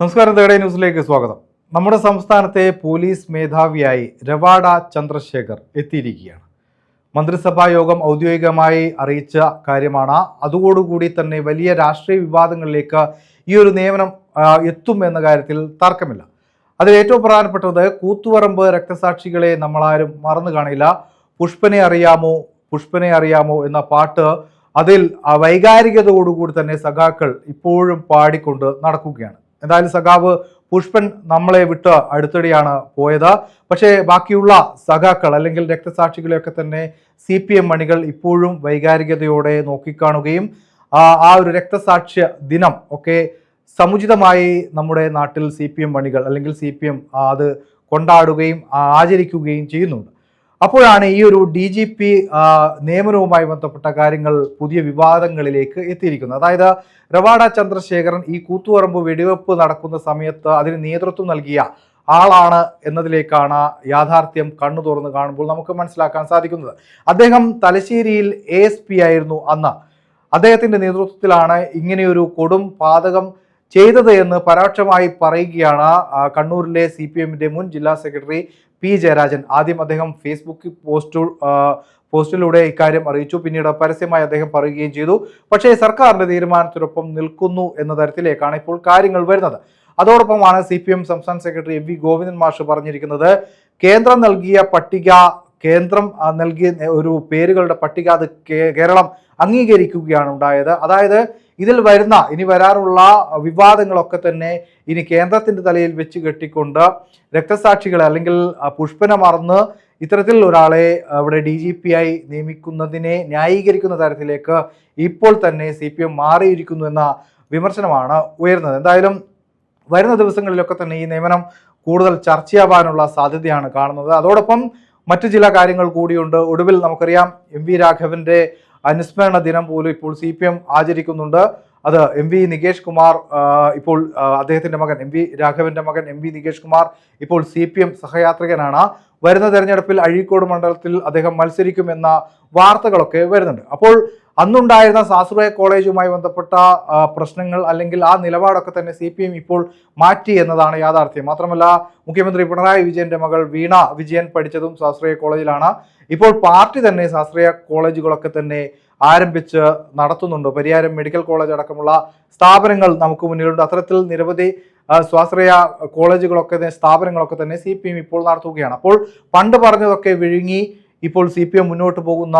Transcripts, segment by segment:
നമസ്കാരം തേടേ ന്യൂസിലേക്ക് സ്വാഗതം. നമ്മുടെ സംസ്ഥാനത്തെ പോലീസ് മേധാവിയായി രവാഡ ചന്ദ്രശേഖർ എത്തിയിരിക്കുകയാണ്. മന്ത്രിസഭാ യോഗം ഔദ്യോഗികമായി അറിയിച്ച കാര്യമാണ്. അതോടുകൂടി തന്നെ വലിയ രാഷ്ട്രീയ വിവാദങ്ങളിലേക്ക് ഈ ഒരു നിയമനം എത്തും എന്ന കാര്യത്തിൽ തർക്കമില്ല. അതിൽ ഏറ്റവും പ്രധാനപ്പെട്ടത് കൂത്തുപറമ്പ് രക്തസാക്ഷികളെ നമ്മളാരും മറന്നു കാണില്ല. പുഷ്പനെ അറിയാമോ പുഷ്പനെ അറിയാമോ എന്ന പാട്ട് അതിൽ വൈകാരികതയോടുകൂടി തന്നെ സഖാക്കൾ ഇപ്പോഴും പാടിക്കൊണ്ട് നടക്കുകയാണ്. എന്തായാലും സഖാവ് പുഷ്പൻ നമ്മളെ വിട്ട് അടുത്തിടെയാണ് പോയത്. പക്ഷേ ബാക്കിയുള്ള സഖാക്കൾ അല്ലെങ്കിൽ രക്തസാക്ഷികളെയൊക്കെ തന്നെ സി പി എം മണികൾ ഇപ്പോഴും വൈകാരികതയോടെ നോക്കിക്കാണുകയും ആ ഒരു രക്തസാക്ഷ്യ ദിനം ഒക്കെ സമുചിതമായി നമ്മുടെ നാട്ടിൽ സി പി എം മണികൾ അല്ലെങ്കിൽ സി പി എം അത് കൊണ്ടാടുകയും ആചരിക്കുകയും ചെയ്യുന്നുണ്ട്. അപ്പോഴാണ് ഈ ഒരു ഡി ജി പി നിയമനവുമായി ബന്ധപ്പെട്ട കാര്യങ്ങൾ പുതിയ വിവാദങ്ങളിലേക്ക് എത്തിയിരിക്കുന്നത്. അതായത് റവാഡ ചന്ദ്രശേഖരൻ ഈ കൂത്തുപറമ്പ് വെടിവെപ്പ് നടക്കുന്ന സമയത്ത് അതിന് നേതൃത്വം നൽകിയ ആളാണ് എന്നതിലേക്കാണ് യാഥാർത്ഥ്യം കണ്ണു തുറന്ന് കാണുമ്പോൾ നമുക്ക് മനസ്സിലാക്കാൻ സാധിക്കുന്നത്. അദ്ദേഹം തലശ്ശേരിയിൽ എ ആയിരുന്നു അന്ന്. അദ്ദേഹത്തിന്റെ നേതൃത്വത്തിലാണ് ഇങ്ങനെയൊരു കൊടും പാതകം ചെയ്തത് എന്ന് പരോക്ഷമായി പറയുകയാണ് കണ്ണൂരിലെ സി പി എമ്മിന്റെ മുൻ ജില്ലാ സെക്രട്ടറി പി ജയരാജൻ. ആദ്യം അദ്ദേഹം ഫേസ്ബുക്ക് പോസ്റ്റ് പോസ്റ്റിലൂടെ ഇക്കാര്യം അറിയിച്ചു. പിന്നീട് പരസ്യമായി അദ്ദേഹം പറയുകയും ചെയ്തു. പക്ഷേ സർക്കാരിന്റെ തീരുമാനത്തിനൊപ്പം നിൽക്കുന്നു എന്ന തരത്തിലേക്കാണ് ഇപ്പോൾ കാര്യങ്ങൾ വരുന്നത്. അതോടൊപ്പമാണ് സി പി എം സംസ്ഥാന സെക്രട്ടറി എം വി ഗോവിന്ദൻ മാഷ് പറഞ്ഞിരിക്കുന്നത് കേന്ദ്രം നൽകിയ പട്ടിക കേന്ദ്രം നൽകിയ ഒരു പേരുകളുടെ പട്ടിക അത് കേരളം അംഗീകരിക്കുകയാണ് ഉണ്ടായത്. അതായത് ഇതിൽ വരുന്ന ഇനി വരാറുള്ള വിവാദങ്ങളൊക്കെ തന്നെ ഇനി കേന്ദ്രത്തിന്റെ തലയിൽ വെച്ച് കെട്ടിക്കൊണ്ട് രക്തസാക്ഷികളെ അല്ലെങ്കിൽ പുഷ്പനെ മറന്ന് ഇത്തരത്തിൽ ഒരാളെ അവിടെ ഡി ജി പി ആയി നിയമിക്കുന്നതിനെ ന്യായീകരിക്കുന്ന തരത്തിലേക്ക് ഇപ്പോൾ തന്നെ സി പി എം മാറിയിരിക്കുന്നു എന്ന വിമർശനമാണ് ഉയർന്നത് എന്തായാലും വരുന്ന ദിവസങ്ങളിലൊക്കെ തന്നെ ഈ നിയമനം കൂടുതൽ ചർച്ചയാവാനുള്ള സാധ്യതയാണ് കാണുന്നത്. അതോടൊപ്പം മറ്റു ചില കാര്യങ്ങൾ കൂടിയുണ്ട്. ഒടുവിൽ നമുക്കറിയാം എം വി രാഘവന്റെ അനുസ്മരണ ദിനം പോലും ഇപ്പോൾ സി പി എം ആചരിക്കുന്നുണ്ട്. അത് എം വി നികേഷ് കുമാർ ഇപ്പോൾ അദ്ദേഹത്തിന്റെ മകൻ എം വി രാഘവന്റെ മകൻ എം വി നികേഷ് കുമാർ ഇപ്പോൾ സി പി എം സഹയാത്രികനാണ്. വരുന്ന തെരഞ്ഞെടുപ്പിൽ അഴീക്കോട് മണ്ഡലത്തിൽ അദ്ദേഹം മത്സരിക്കുമെന്ന വാർത്തകളൊക്കെ വരുന്നുണ്ട്. അപ്പോൾ അന്നുണ്ടായിരുന്ന സാസ്രുയ കോളേജുമായി ബന്ധപ്പെട്ട പ്രശ്നങ്ങൾ അല്ലെങ്കിൽ ആ നിലപാടൊക്കെ തന്നെ സി പി എം ഇപ്പോൾ മാറ്റി എന്നതാണ് യാഥാർത്ഥ്യം. മാത്രമല്ല മുഖ്യമന്ത്രി പിണറായി വിജയന്റെ മകൾ വീണ വിജയൻ പഠിച്ചതും സാശ്രയ കോളേജിലാണ്. ഇപ്പോൾ പാർട്ടി തന്നെ ശാസ്ത്രീയ കോളേജുകളൊക്കെ തന്നെ ആരംഭിച്ച് നടത്തുന്നുണ്ട്. പരിയാരം മെഡിക്കൽ കോളേജ് അടക്കമുള്ള സ്ഥാപനങ്ങൾ നമുക്ക് മുന്നിലുണ്ട്. അത്തരത്തിൽ നിരവധി സ്വാശ്രയ കോളേജുകളൊക്കെ സ്ഥാപനങ്ങളൊക്കെ തന്നെ സി ഇപ്പോൾ നടത്തുകയാണ്. അപ്പോൾ പണ്ട് പറഞ്ഞതൊക്കെ വിഴുങ്ങി ഇപ്പോൾ സി പി എം മുന്നോട്ട് പോകുന്ന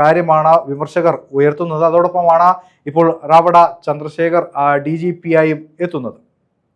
കാര്യമാണ് വിമർശകർ ഉയർത്തുന്നത്. അതോടൊപ്പമാണ് ഇപ്പോൾ Ravada Chandrasekhar D G P ആയും എത്തുന്നത്.